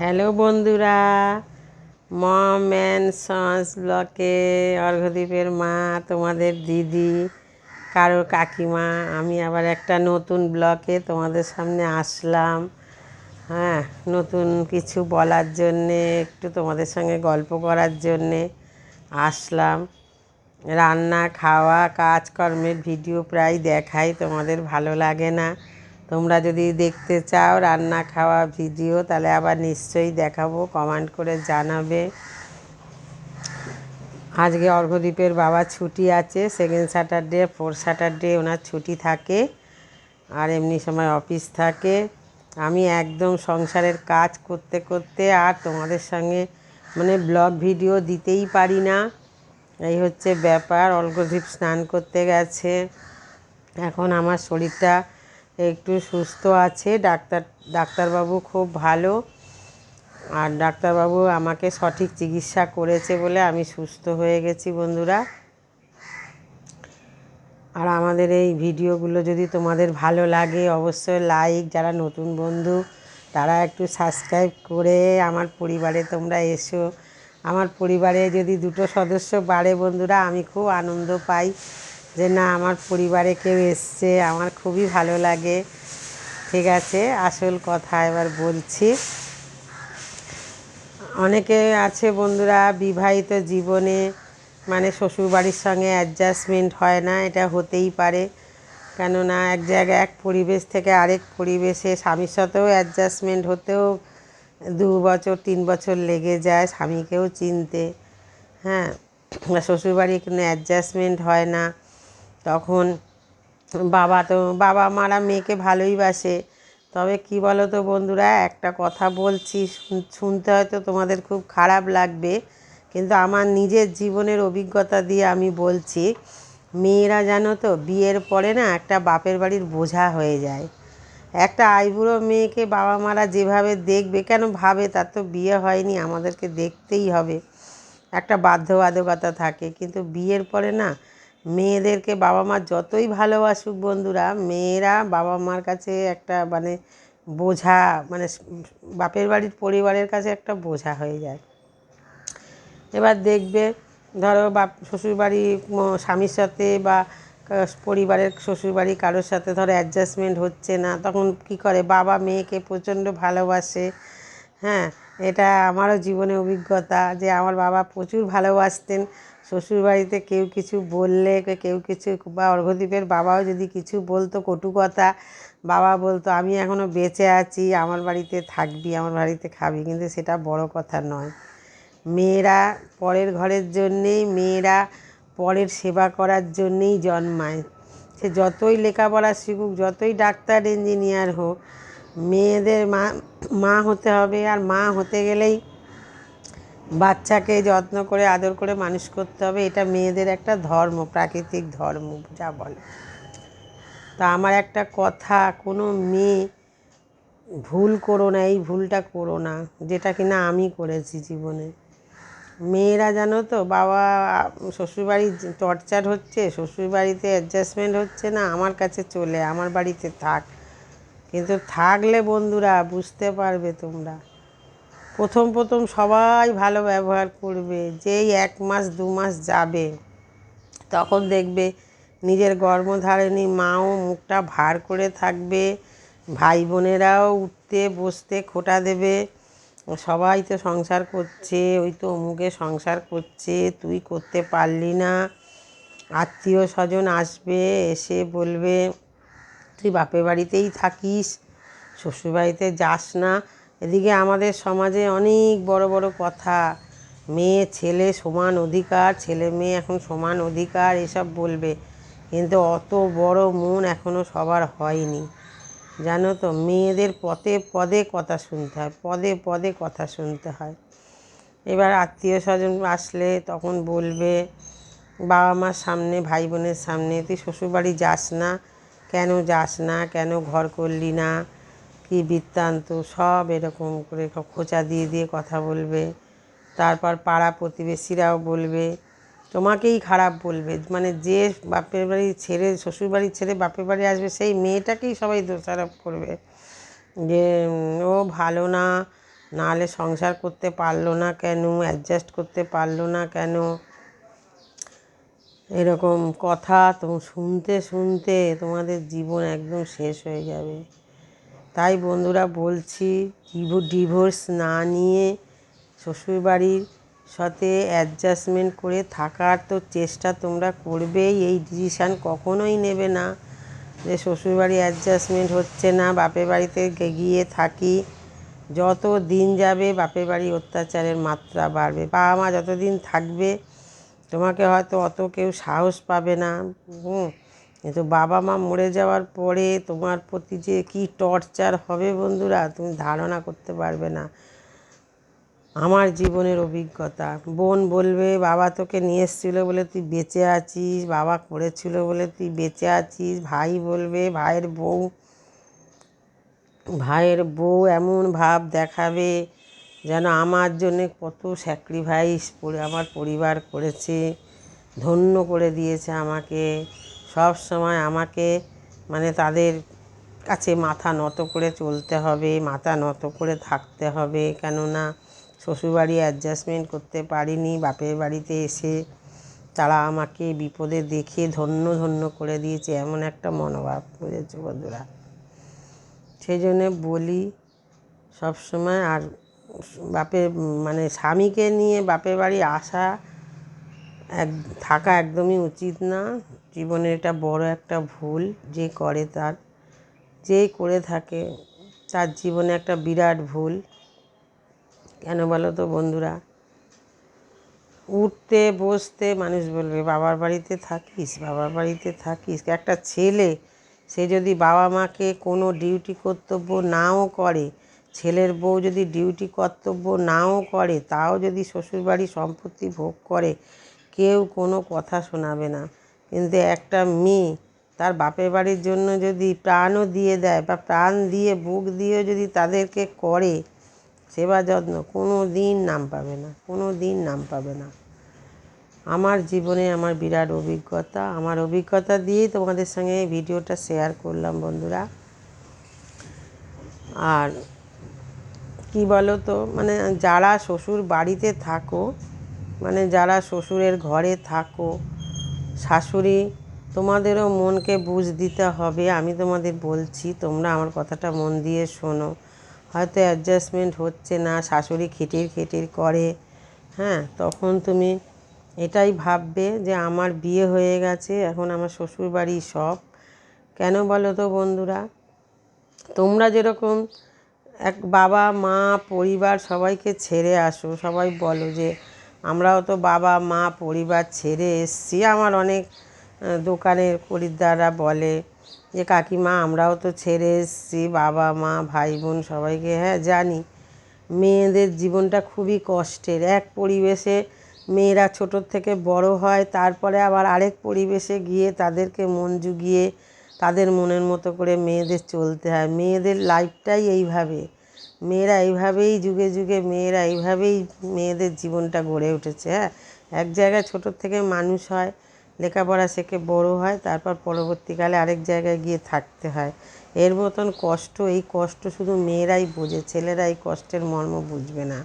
Hello বন্ধুরা, মম and sons ব্লকে অর্ঘদ্বীপের মা, তোমাদের দিদি, কারও কাকিমা, আমি আবার একটা নতুন ব্লকে তোমাদের সামনে আসলাম। হ্যাঁ নতুন কিছু বলার জন্যে, একটু তোমাদের সঙ্গে গল্প করার জন্যে আসলাম। রান্না, খাওয়া, কাজকর্মের ভিডিও প্রায় দেখাই, তোমাদের ভালো লাগে না। তোমরা যদি দেখতে চাও রান্না খাওয়া ভিডিও, তাহলে আবার নিশ্চয়ই দেখাবো, কমেন্ট করে জানাবে। আজকে অর্ঘদ্বীপের বাবা ছুটি আছে সেকেন্ড স্যাটারডে ফোর স্যাটারডে ওনার ছুটি থাকে, আর এমনি সময় অফিস থাকে। আমি একদম সংসারের কাজ করতে করতে আর তোমাদের সঙ্গে মানে ব্লগ ভিডিও দিতেই পারি না। এই হচ্ছে ব্যাপার, অর্ঘদ্বীপ স্নান করতে গেছে। এখন আমার শরীরটা একটু সুস্থ আছে, ডাক্তার, ডাক্তারবাবু খুব ভালো। আর ডাক্তারবাবু আমাকে সঠিক চিকিৎসা করেছে বলে আমি সুস্থ হয়ে গেছি বন্ধুরা। আর আমাদের এই ভিডিওগুলো যদি তোমাদের ভালো লাগে, অবশ্যই লাইক, যারা নতুন বন্ধু, তারা একটু সাবস্ক্রাইব করে আমার পরিবারে তোমরা এসো। আমার পরিবারে যদি দুটো সদস্য বাড়ে বন্ধুরা, আমি খুব আনন্দ পাই। যে না, আমার পরিবারে কেউ এসছে, আমার খুবই ভালো লাগে। ঠিক আছে, আসল কথা এবার বলছি। অনেকে আছে বন্ধুরা, বিবাহিত জীবনে মানে শ্বশুরবাড়ির সঙ্গে অ্যাডজাস্টমেন্ট হয় না, এটা হতেই পারে। কেননা এক জায়গায় এক পরিবেশ থেকে আরেক পরিবেশে স্বামীর সাথেও অ্যাডজাস্টমেন্ট হতেও দু বছর, তিন বছর লেগে যায় স্বামীকেও চিনতে। হ্যাঁ শ্বশুরবাড়ি কোনো অ্যাডজাস্টমেন্ট হয় না। তখন বাবা তো, বাবা মারা মেয়েকে ভালোই বাসে। তবে কি বলো তো বন্ধুরা, একটা কথা বলছি শুনতে হয়তো তোমাদের খুব খারাপ লাগবে, কিন্তু আমার নিজের জীবনের অভিজ্ঞতা দিয়ে আমি বলছি, মেয়েরা জানো তো, বিয়ের পরে না একটা বাপের বাড়ির বোঝা হয়ে যায়। একটা আইবুড়ো মেয়েকে বাবা মারা যেভাবে দেখবে, কেন ভাবে, তার তো বিয়ে হয়নি, আমাদেরকে দেখতেই হবে। একটা বাধ্যবাধকতা থাকে, কিন্তু বিয়ের পরে না মেয়েদেরকে বাবা মা যতই ভালোবাসুক বন্ধুরা, মেয়েরা বাবা মার কাছে একটা মানে বোঝা মানে বাপের বাড়ির পরিবারের কাছে একটা বোঝা হয়ে যায়। এবার দেখবে, ধরো বাপ, শ্বশুরবাড়ি স্বামীর সাথে বা পরিবারের শ্বশুরবাড়ি কারোর সাথে ধরো অ্যাডজাস্টমেন্ট হচ্ছে না, তখন কি করে? বাবা মেয়েকে প্রচণ্ড ভালোবাসে। হ্যাঁ এটা আমারও জীবনে অভিজ্ঞতা যে আমার বাবা প্রচুর ভালোবাসতেন। শ্বশুরবাড়িতে কেউ কিছু বললে, কেউ কিছু বা অর্ঘদ্বীপের বাবাও যদি কিছু বলতো কটু কথা, বাবা বলতো, আমি এখনও বেঁচে আছি, আমার বাড়িতে থাকবি, আমার বাড়িতে খাবি। কিন্তু সেটা বড় কথা নয়। মেয়েরা পরের ঘরের জন্যেই, মেয়েরা পরের সেবা করার জন্যেই জন্মায়। সে যতই লেখাপড়া শিখুক, যতই ডাক্তার, ইঞ্জিনিয়ার হোক, মেয়েদের মা মা হতে হবে। আর মা হতে গেলেই বাচ্চাকে যত্ন করে, আদর করে মানুষ করতে হবে, এটা মেয়েদের একটা ধর্ম, প্রাকৃতিক ধর্ম, যা বলে। তা আমার একটা কথা, কোনো মেয়ে ভুল করো না, এই ভুলটা করো না, যেটা কিনা আমি করেছি জীবনে। মেয়েরা জানো তো, বাবা, শ্বশুরবাড়ি টর্চার হচ্ছে, শ্বশুরবাড়িতে অ্যাডজাস্টমেন্ট হচ্ছে না, আমার কাছে চলে, আমার বাড়িতে থাক। কিন্তু থাকলে বন্ধুরা, বুঝতে পারবে তোমরা। প্রথম প্রথম সবাই ভালো ব্যবহার করবে, যেই এক মাস দু মাস যাবে, তখন দেখবে নিজের গর্ভধারিণী মাও মুখটা ভার করে থাকবে, ভাই বোনেরাও উঠতে, বসতে খোটা দেবে, সবাই তো সংসার করছে, ওই তো অমুকে সংসার করছে, তুই করতে পারলি না, আত্মীয় স্বজন আসবে, এসে বলবে, তুই বাপের বাড়িতেই থাকিস, শ্বশুরবাড়িতে যাস না। এদিকে আমাদের সমাজে অনেক বড় বড় কথা। মেয়ে, ছেলে সমান অধিকার, ছেলে মেয়ে এখন সমান অধিকার, এসব বলবে। কিন্তু অত বড় মন এখনও সবার হয়নি। জানো তো, মেয়েদের পদে পদে কথা শুনতে হয়, পদে পদে কথা শুনতে হয়। এবার আত্মীয় স্বজন আসলে তখন বলবে, বাবা মার সামনে, ভাই বোনের সামনে, তুই শ্বশুরবাড়ি যাস না, কেন যাস না, কেন ঘর করলি না? কী বৃত্তান্ত, সব এরকম করে খোঁচা দিয়ে দিয়ে কথা বলবে। তারপর পাড়া প্রতিবেশীরাও বলবে। তোমাকেই খারাপ বলবে। মানে যে বাপের বাড়ি ছেড়ে শ্বশুরবাড়ি ছেড়ে বাপের বাড়ি আসবে, সেই মেয়েটাকেই সবাই দোষারোপ করবে। যে ও ভালো না, নাহলে সংসার করতে পারল না কেন অ্যাডজাস্ট করতে পারল না কেন? এরকম কথা তো শুনতে শুনতে তোমাদের জীবন একদম শেষ হয়ে যাবে। তাই বন্ধুরা বলছি ডিভোর্স না নিয়ে শ্বশুরবাড়ির সাথে অ্যাডজাস্টমেন্ট করে থাকার তো চেষ্টা তোমরা করবেই, এই ডিসিশান কখনোই নেবে না। যে শ্বশুরবাড়ি অ্যাডজাস্টমেন্ট হচ্ছে না, বাপের বাড়িতে গিয়ে থাকি, যত দিন যাবে বাপের বাড়ি অত্যাচারের মাত্রা বাড়বে। বাবা মা যতদিন থাকবে, তোমাকে হয়তো অত কেউ সাহস পাবে না। হুম কিন্তু বাবা মা মরে যাওয়ার পরে তোমার প্রতি যে কী টর্চার হবে বন্ধুরা, তুমি ধারণা করতে পারবে না। আমার জীবনের অভিজ্ঞতা, বোন বলবে, বাবা তোকে নিয়ে এসেছিল বলে তুই বেঁচে আছিস, বাবা করেছিল বলে তুই বেঁচে আছিস। ভাই বলবে, ভাইয়ের বউ ভাইয়ের বউ এমন ভাব দেখাবে যেন আমার জন্যে কত স্যাক্রিফাইস করে আমার পরিবার করেছে, ধন্য করে দিয়েছে আমাকে। সব সময় আমাকে মানে তাদের কাছে মাথা নত করে চলতে হবে, মাথা নত করে থাকতে হবে। কেননা শ্বশুরবাড়ি অ্যাডজাস্টমেন্ট করতে পারিনি, বাপের বাড়িতে এসে তারা আমাকে বিপদে দেখে ধন্য ধন্য করে দিয়েছে, এমন একটা মনোভাব বুঝেছ বন্ধুরা? সেই জন্যে বলি সবসময় আর বাপের মানে স্বামীকে নিয়ে বাপের বাড়ি আসা এক, থাকা একদমই উচিত না। জীবনের এটা বড় একটা ভুল যে করে তার যেই করে থাকে, তার জীবনে একটা বিরাট ভুল। কেন বলো তো বন্ধুরা? উঠতে, বসতে মানুষ বলবে, বাবার বাড়িতে থাকিস, বাবার বাড়িতে থাকিস। একটা ছেলে, সে যদি বাবা মাকে কোনো ডিউটি কর্তব্য নাও করে, ছেলের বউ যদি ডিউটি কর্তব্য নাও করে, তাও যদি শ্বশুরবাড়ি সম্পত্তি ভোগ করে কেউ কোনো কথা শোনাবে না। কিন্তু একটা মেয়ে তার বাপের বাড়ির জন্য যদি প্রাণও দিয়ে দেয় বা প্রাণ দিয়ে, বুক দিয়েও যদি তাদেরকে করে, সেবা যত্ন কোনো দিন নাম পাবে না, কোনো দিন নাম পাবে না। আমার জীবনে আমার বিরাট অভিজ্ঞতা, আমার অভিজ্ঞতা দিয়েই তোমাদের সঙ্গে এই ভিডিওটা শেয়ার করলাম বন্ধুরা। আর কি বলো তো মানে যারা শ্বশুর বাড়িতে থাকো মানে যারা শ্বশুরের ঘরে থাকো, শাশুড়ি, তোমাদেরও মনকে বুঝ দিতে হবে, আমি তোমাদের বলছি, তোমরা আমার কথাটা মন দিয়ে শোনো। হয়তো অ্যাডজাস্টমেন্ট হচ্ছে না, শাশুড়ি খিটির খিটির করে হ্যাঁ তখন তুমি এটাই ভাববে যে আমার বিয়ে হয়ে গেছে, এখন আমার শ্বশুর বাড়ি সব। কেন বলো তো বন্ধুরা? তোমরা যেরকম এক বাবা, মা, পরিবার সবাইকে ছেড়ে আসো, সবাই বলো যে আমরাও তো বাবা, মা, পরিবার ছেড়ে এসছি। আমার অনেক দোকানের খরিদ্দাররা বলে যে, কাকিমা, আমরাও তো ছেড়ে এসছি। বাবা, মা, ভাই, বোন সবাইকে হ্যাঁ জানি। মেয়েদের জীবনটা খুবই কষ্টের। এক পরিবেশে মেয়েরা ছোটোর থেকে বড় হয়, তারপরে আবার আরেক পরিবেশে গিয়ে তাদেরকে মন জুগিয়ে তাদের মনের মতো করে মেয়েদের চলতে হয়। মেয়েদের লাইফটাই এইভাবে। মেয়েরা এইভাবেই যুগে যুগে মেয়েরা এইভাবেই মেয়েদের জীবনটা গড়ে উঠেছে হ্যাঁ? এক জায়গায় ছোটোর থেকে মানুষ হয়, লেখাপড়া শেখে বড় হয়, তারপর পরবর্তীকালে আরেক জায়গায় গিয়ে থাকতে হয়। এর মতন কষ্ট, এই কষ্ট শুধু মেয়েরাই বোঝে, ছেলেরা এই কষ্টের মর্ম বুঝবে না,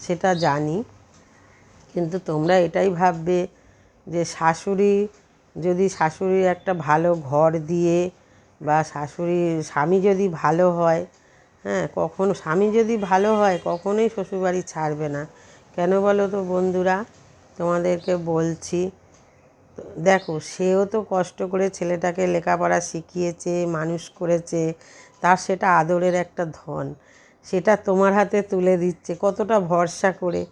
সেটা জানি। কিন্তু তোমরা এটাই ভাববে যে শাশুড়ি যদি শাশুড়ির একটা ভালো ঘর দিয়ে বা শাশুড়ি স্বামী যদি ভালো হয় হ্যাঁ কখনো স্বামী যদি ভালো হয় কখনোই শ্বশুরবাড়ি ছাড়বে না। কেন বলো তো বন্ধুরা? তোমাদেরকে বলছি, দেখো, সেও তো কষ্ট করে ছেলেটাকে লেখাপড়া শিখিয়েছে, মানুষ করেছে, তার সেটা আদরের একটা ধন। সেটা তোমার হাতে তুলে দিচ্ছে, কতটা ভরসা করে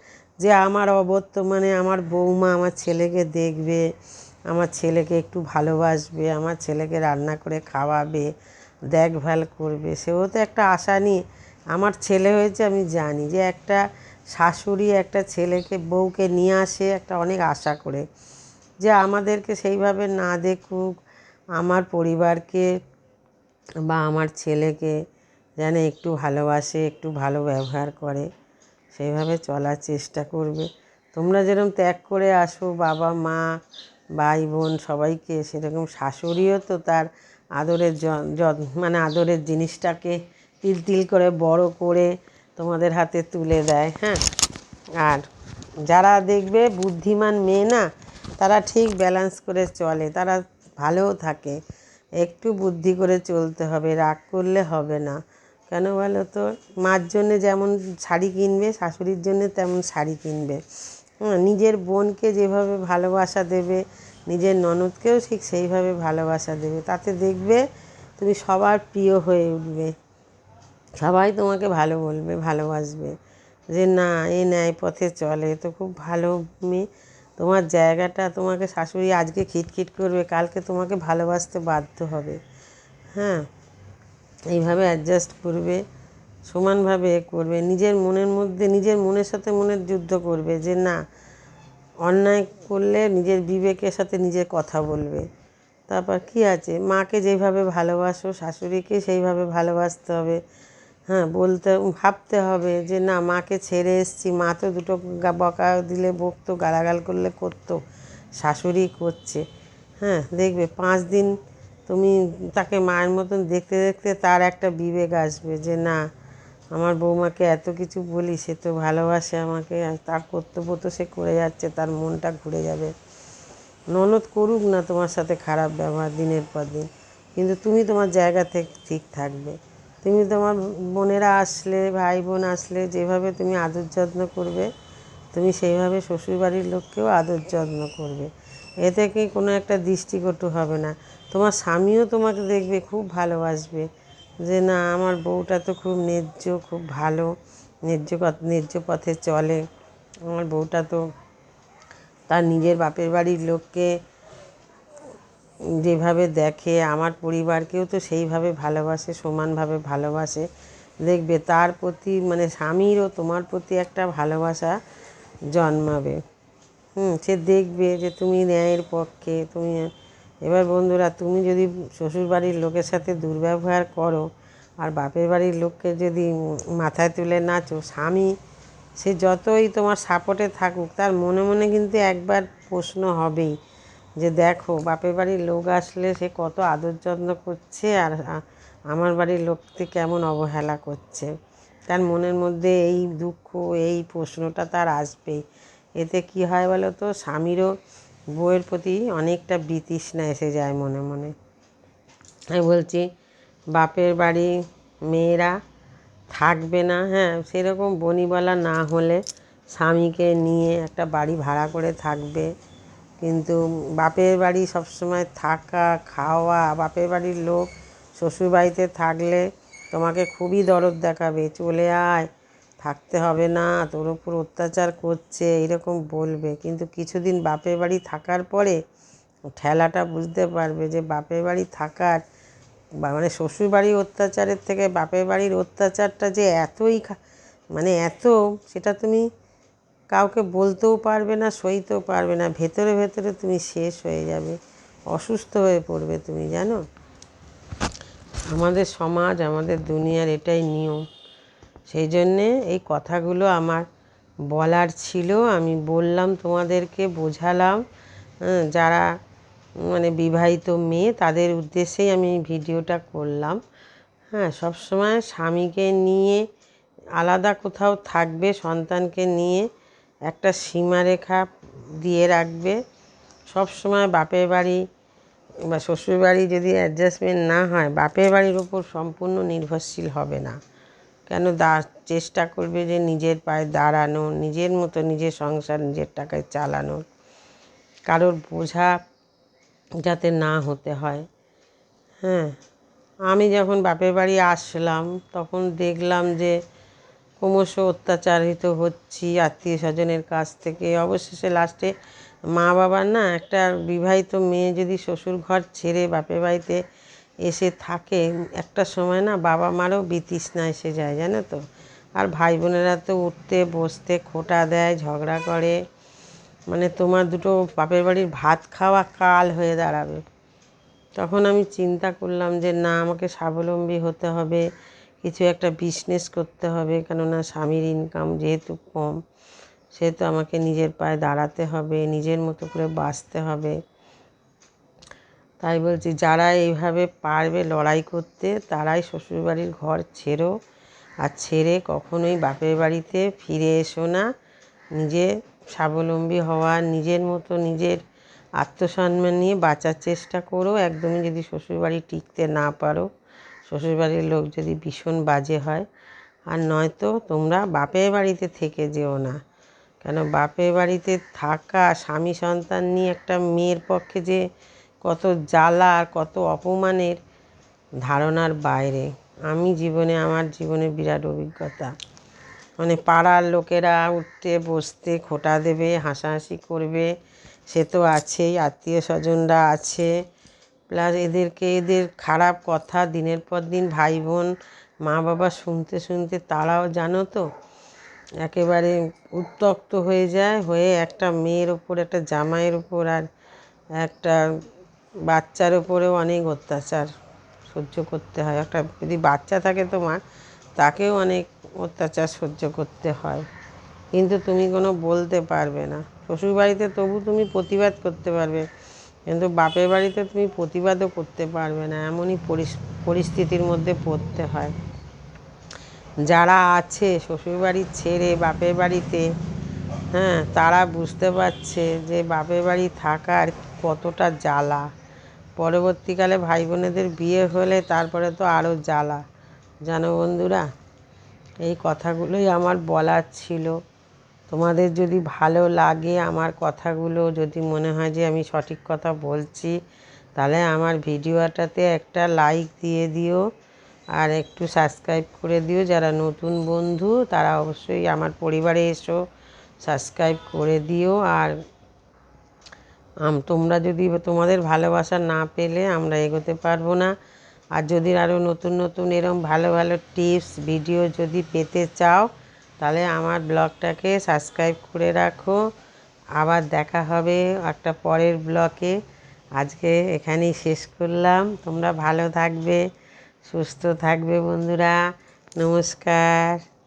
যে আমার অবর্তমানে আমার বৌমা আমার ছেলেকে দেখবে, আমার ছেলেকে একটু ভালোবাসবে, আমার ছেলেকে রান্না করে খাওয়াবে। দেখভাল করবে। সেও তো একটা আশা নিয়ে, আমার ছেলে হয়েছে আমি জানি যে একটা শাশুড়ি একটা ছেলেকে বউকে নিয়ে আসে একটা অনেক আশা করে যে আমাদেরকে সেইভাবে না দেখুক, আমার পরিবারকে বা আমার ছেলেকে যেন একটু ভালোবাসে, একটু ভালো ব্যবহার করে, সেইভাবে চলার চেষ্টা করবে। তোমরা যেরকম ত্যাগ করে আসো, বাবা, মা, ভাই, বোন সবাইকে, সেরকম শাশুড়িও তো তার আদরের মানে আদরের জিনিসটাকে তিল তিল করে, বড় করে তোমাদের হাতে তুলে দেয় হ্যাঁ? আর যারা দেখবে বুদ্ধিমান মেয়ে না, তারা ঠিক ব্যালেন্স করে চলে, তারা ভালোও থাকে। একটু বুদ্ধি করে চলতে হবে, রাগ করলে হবে না। কেন বলো তো? মার জন্যে যেমন শাড়ি কিনবে, শাশুড়ির জন্য তেমন শাড়ি কিনবে। হ্যাঁ নিজের বোনকে যেভাবে ভালোবাসা দেবে নিজের ননদকেও ঠিক সেইভাবে ভালোবাসা দেবে। তাতে দেখবে তুমি সবার প্রিয় হয়ে উঠবে। সবাই তোমাকে ভালো বলবে, ভালোবাসবে। যে না, এ ন্যায় পথে চলে। তো খুব ভালো মেয়ে। তোমার জায়গাটা তোমাকে শাশুড়ি আজকে খিটখিট করবে, কালকে তোমাকে ভালোবাসতে বাধ্য হবে। হ্যাঁ এইভাবে অ্যাডজাস্ট করবে, সমানভাবে করবে। নিজের মনের মধ্যে, নিজের মনের সাথে মনের যুদ্ধ করবে যে না অন্যায় করলে নিজের বিবেকের সাথে নিজে কথা বলবে। তারপর কি আছে? মাকে যেভাবে ভালোবাসো, শাশুড়িকে সেইভাবে ভালোবাসতে হবে। হ্যাঁ বলতে, ভাবতে হবে যে না, মাকে ছেড়ে এসছি। মা তো দুটো বকা দিলে, বকতো, গালাগাল করলে করতো, শাশুড়ি করছে। হ্যাঁ দেখবে পাঁচ দিন তুমি তাকে মায়ের মতন দেখতে দেখতে তার একটা বিবেক আসবে যে না আমার বৌমাকে এত কিছু বলি, সে তো ভালোবাসে আমাকে তার কর্তব্য তো সে করে যাচ্ছে, তার মনটা ঘুরে যাবে। ননদ করুক না তোমার সাথে খারাপ ব্যবহার দিনের পর দিন, কিন্তু তুমি তোমার জায়গা থেকে ঠিক থাকবে। তুমি তোমার বোনেরা আসলে ভাই বোন আসলে, যেভাবে তুমি আদর যত্ন করবে, তুমি সেইভাবে শ্বশুরবাড়ির লোককেও আদর যত্ন করবে। এ কি কোনো একটা দৃষ্টিকটু হবে না। তোমার স্বামীও তোমাকে দেখবে, খুব ভালোবাসবে। যে না, আমার বউটা তো খুব ন্যায্য, খুব ভালো, ন্যায্য ন্যায্য পথে চলে। আমার বউটা তো তার নিজের বাপের বাড়ির লোককে যেভাবে দেখে, আমার পরিবারকেও তো সেইভাবে ভালোবাসে, সমানভাবে ভালোবাসে। দেখবে তার প্রতি মানে স্বামীরও তোমার প্রতি একটা ভালোবাসা জন্মাবে। হুম, সে দেখবে যে তুমি ন্যায়ের পক্ষে, তুমি এবার বন্ধুরা, তুমি যদি শ্বশুরবাড়ির লোকের সাথে দুর্ব্যবহার করো আর বাপের বাড়ির লোককে যদি মাথায় তুলে নাচো, স্বামী সে যতই তোমার সাপোর্টে থাকুক, তার মনে মনে কিন্তু একবার প্রশ্ন হবেই যে দেখো, বাপের বাড়ির লোক আসলে সে কত আদর যত্ন করছে আর আমার বাড়ির লোককে কেমন অবহেলা করছে। তার মনের মধ্যে এই দুঃখ, এই প্রশ্নটা তার আসবেই। এতে কি হয় বলো তো, স্বামীরও বউয়ের প্রতি অনেকটা বিতৃষ্ণা এসে যায় মনে মনে। আমি বলছি, বাপের বাড়ি মেয়েরা থাকবে না হ্যাঁ সেরকম বনিবলা না হলে স্বামীকে নিয়ে একটা বাড়ি ভাড়া করে থাকবে। কিন্তু বাপের বাড়ি সবসময় থাকা, খাওয়া, বাপের বাড়ির লোক শ্বশুর বাড়িতে থাকলে তোমাকে খুবই দরদ দেখাবে। চলে আয় থাকতে হবে না, তোর উপর অত্যাচার করছে, এরকম বলবে। কিন্তু কিছুদিন বাপের বাড়ি থাকার পরে ঠেলাটা বুঝতে পারবে যে বাপের বাড়ি থাকার মানে শ্বশুর বাড়ির অত্যাচারের থেকে বাপের বাড়ির অত্যাচারটা যে এতই মানে এত, সেটা তুমি কাউকে বলতেও পারবে না, সইতেও পারবে না। ভেতরে ভেতরে তুমি শেষ হয়ে যাবে, অসুস্থ হয়ে পড়বে তুমি, জানো? আমাদের সমাজ, আমাদের দুনিয়ার এটাই নিয়ম। সেই জন্যে এই কথাগুলো আমার বলার ছিল। আমি বললাম তোমাদেরকে বোঝালাম হ্যাঁ, যারা মানে বিবাহিত মেয়ে তাদের উদ্দেশ্যেই আমি ভিডিওটা করলাম। হ্যাঁ সবসময় স্বামীকে নিয়ে আলাদা কোথাও থাকবে সন্তানকে নিয়ে একটা সীমারেখা দিয়ে রাখবে। সবসময় বাপের বাড়ি বা শ্বশুর বাড়ি যদি অ্যাডজাস্টমেন্ট না হয় বাপের বাড়ির ওপর সম্পূর্ণ নির্ভরশীল হবে না। কেন দা, চেষ্টা করবে যে নিজের পায়ে দাঁড়ানো, নিজের মতো নিজের সংসার, নিজের টাকায় চালানোর কারোর বোঝা যাতে না হতে হয়। হ্যাঁ আমি যখন বাপের বাড়ি আসলাম, তখন দেখলাম যে ক্রমশ অত্যাচারিত হচ্ছি আত্মীয় স্বজনের কাছ থেকে। অবশেষে লাস্টে মা বাবার না একটা বিবাহিত মেয়ে যদি শ্বশুর ঘর ছেড়ে বাপের বাড়িতে এসে থাকে। একটা সময় না বাবা মারও বিতৃষ্ণা এসে যায়, জানো তো? আর ভাই বোনেরা তো উঠতে, বসতে, খোটা দেয়, ঝগড়া করে। মানে তোমার দুটো বাপের বাড়ির ভাত খাওয়া কাল হয়ে দাঁড়াবে। তখন আমি চিন্তা করলাম যে না, আমাকে স্বাবলম্বী হতে হবে, কিছু একটা বিজনেস করতে হবে, কেননা স্বামীর ইনকাম যেহেতু কম, সেহেতু আমাকে নিজের পায়ে দাঁড়াতে হবে, নিজের মতো করে বাঁচতে হবে। তাই বলছি, যারা এইভাবে পারবে লড়াই করতে, তারাই শ্বশুরবাড়ির ঘর ছেড়ো আর ছেড়ে কখনোই বাপের বাড়িতে ফিরে এসো না। নিজে স্বাবলম্বী হওয়ার নিজের মতো নিজের আত্মসম্মান নিয়ে বাঁচার চেষ্টা করো। একদমই যদি শ্বশুরবাড়ি টিকতে না পারো, শ্বশুরবাড়ির লোক যদি ভীষণ বাজে হয়, আর নয়তো তোমরা বাপের বাড়িতে থেকে যেও না। কেন? বাপের বাড়িতে থাকা স্বামী সন্তান নিয়ে একটা মেয়ের পক্ষে যে কত জ্বালা আর কত অপমানের ধারণার বাইরে। আমি জীবনে, আমার জীবনে বিরাট অভিজ্ঞতা। মানে পাড়ার লোকেরা উঠতে, বসতে, খোটা দেবে, হাসাহাসি করবে, সে তো আছেই আত্মীয় স্বজনরা আছে। প্লাস এদেরকে, এদের খারাপ কথা দিনের পর দিন ভাই বোন, মা বাবা শুনতে শুনতে তারাও জানো তো, একেবারে উত্তক্ত হয়ে যায়, হয়ে একটা মেয়ের ওপর, একটা জামাইয়ের ওপর আর একটা বাচ্চার ওপরেও অনেক অত্যাচার সহ্য করতে হয়। একটা যদি বাচ্চা থাকে তোমার, তাকেও অনেক অত্যাচার সহ্য করতে হয়। কিন্তু তুমি কোনো বলতে পারবে না। শ্বশুরবাড়িতে তবু তুমি প্রতিবাদ করতে পারবে। কিন্তু বাপের বাড়িতে তুমি প্রতিবাদও করতে পারবে না। এমনই পরিস্থিতির মধ্যে পড়তে হয়। যারা আছে শ্বশুরবাড়ি ছেড়ে বাপের বাড়িতে হ্যাঁ তারা বুঝতে পারছে যে বাপের বাড়ি থাকার কতটা জ্বালা। পরবর্তীকালে ভাই বোনেদের বিয়ে হলে তারপরে তো আরও জ্বালা। জানো বন্ধুরা, এই কথাগুলোই আমার বলার ছিল। তোমাদের যদি ভালো লাগে আমার কথাগুলো, যদি মনে হয় যে আমি সঠিক কথা বলছি, তাহলে আমার ভিডিওটাতে একটা লাইক দিয়ে দিও। আর একটু সাবস্ক্রাইব করে দিও। যারা নতুন বন্ধু, তারা অবশ্যই আমার পরিবারে এসো সাবস্ক্রাইব করে দিও। আর তোমরা যদি তোমাদের ভালোবাসা না পেলে আমরা এগোতে পারব না। আর যদি আরও নতুন নতুন এরম ভালো ভালো টিপস, ভিডিও যদি পেতে চাও, তাহলে আমার ব্লগটাকে সাবস্ক্রাইব করে রাখো। আবার দেখা হবে একটা পরের ব্লকে আজকে এখানেই শেষ করলাম। তোমরা ভালো থাকবে, সুস্থ থাকবে বন্ধুরা। নমস্কার।